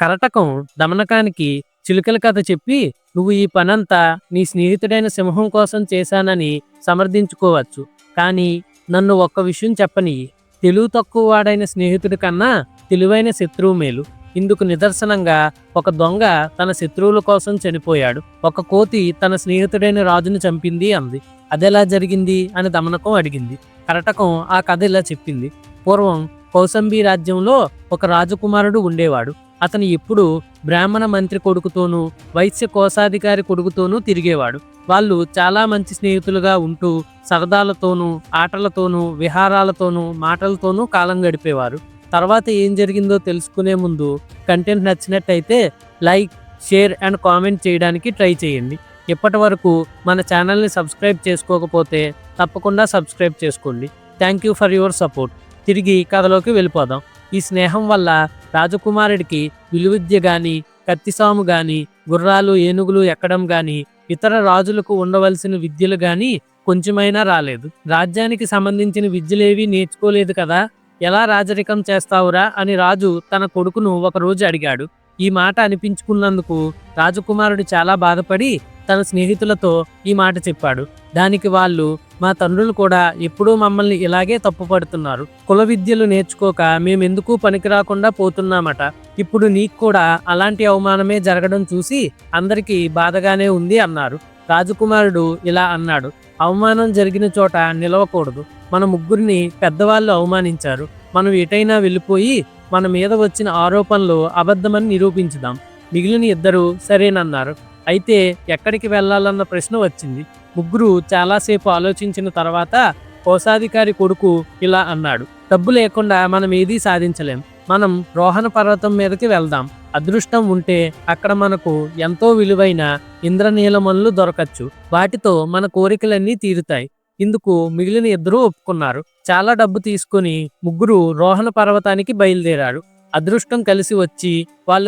కరటకం దమనకానికి చిలుకల కథ చెప్పి నువ్వు ఈ పనంతా నీ స్నేహితుడైన సింహం కోసం చేశానని సమర్థించుకోవచ్చు. కానీ నన్ను ఒక్క విషయం చెప్పని తెలివి తక్కువ వాడైన స్నేహితుడి కన్నా తెలివైన శత్రువు మేలు. ఇందుకు నిదర్శనంగా ఒక దొంగ తన శత్రువుల కోసం చనిపోయాడు. ఒక కోతి తన స్నేహితుడైన రాజును చంపింది అంది. అదెలా జరిగింది? అని దమనకం అడిగింది. కరటకం ఆ కథ ఇలా చెప్పింది. పూర్వం కౌసంబి రాజ్యంలో ఒక రాజకుమారుడు ఉండేవాడు. అతను ఎప్పుడు బ్రాహ్మణ మంత్రి కొడుకుతోనూ వైశ్య కోశాధికారి కొడుకుతోనూ తిరిగేవాడు. వాళ్ళు చాలా మంచి స్నేహితులుగా ఉంటూ సరదాలతోనూ ఆటలతోనూ విహారాలతోనూ మాటలతోనూ కాలం గడిపేవారు. తర్వాత ఏం జరిగిందో తెలుసుకునే ముందు కంటెంట్ నచ్చినట్టయితే లైక్ షేర్ అండ్ కామెంట్ చేయడానికి ట్రై చేయండి. ఇప్పటి వరకు మన ఛానల్ని సబ్స్క్రైబ్ చేసుకోకపోతే తప్పకుండా సబ్స్క్రైబ్ చేసుకోండి. Thank you for your support. తిరిగి కథలోకి వెళ్ళిపోదాం. ఈ స్నేహం వల్ల రాజకుమారుడికి విలువిద్య గాని కత్తిసాము గాని గుర్రాలు ఏనుగులు ఎక్కడం గాని ఇతర రాజులకు ఉండవలసిన విద్యలు గాని కొంచెమైనా రాలేదు. రాజ్యానికి సంబంధించిన విద్యలేవి నేర్చుకోలేదు కదా ఎలా రాజరికం చేస్తావురా అని రాజు తన కొడుకును ఒకరోజు అడిగాడు. ఈ మాట అనిపించుకున్నందుకు రాజకుమారుడు చాలా బాధపడి తన స్నేహితులతో ఈ మాట చెప్పాడు. దానికి వాళ్ళు మా తండ్రులు కూడా ఎప్పుడూ మమ్మల్ని ఇలాగే తప్పుపడుతున్నారు కుల విద్యలు నేర్చుకోక మేమెందుకు పనికిరాకుండా పోతున్నామట. ఇప్పుడు నీకు కూడా అలాంటి అవమానమే జరగడం చూసి అందరికీ బాధగానే ఉంది అన్నారు. రాజకుమారుడు ఇలా అన్నాడు. అవమానం జరిగిన చోట నిలవకూడదు. మన ముగ్గురిని పెద్దవాళ్ళు అవమానించారు. మనం ఎటైనా వెళ్ళిపోయి మన మీద వచ్చిన ఆరోపణలు అబద్ధమని నిరూపించుదాం. మిగిలిన ఇద్దరు సరేనన్నారు. అయితే ఎక్కడికి వెళ్ళాలన్న ప్రశ్న వచ్చింది. ముగ్గురు చాలాసేపు ఆలోచించిన తర్వాత కోశాధికారి కొడుకు ఇలా అన్నాడు. డబ్బు లేకుండా మనం ఏదీ సాధించలేం. మనం రోహణ పర్వతం మీదకి వెళ్దాం. అదృష్టం ఉంటే అక్కడ మనకు ఎంతో విలువైన ఇంద్రనీలమనులు దొరకచ్చు. వాటితో మన కోరికలన్నీ తీరుతాయి. ఇందుకు మిగిలిన ఇద్దరూ ఒప్పుకున్నారు. చాలా డబ్బు తీసుకుని ముగ్గురు రోహణ పర్వతానికి బయలుదేరారు. అదృష్టం కలిసి వచ్చి వాళ్ళు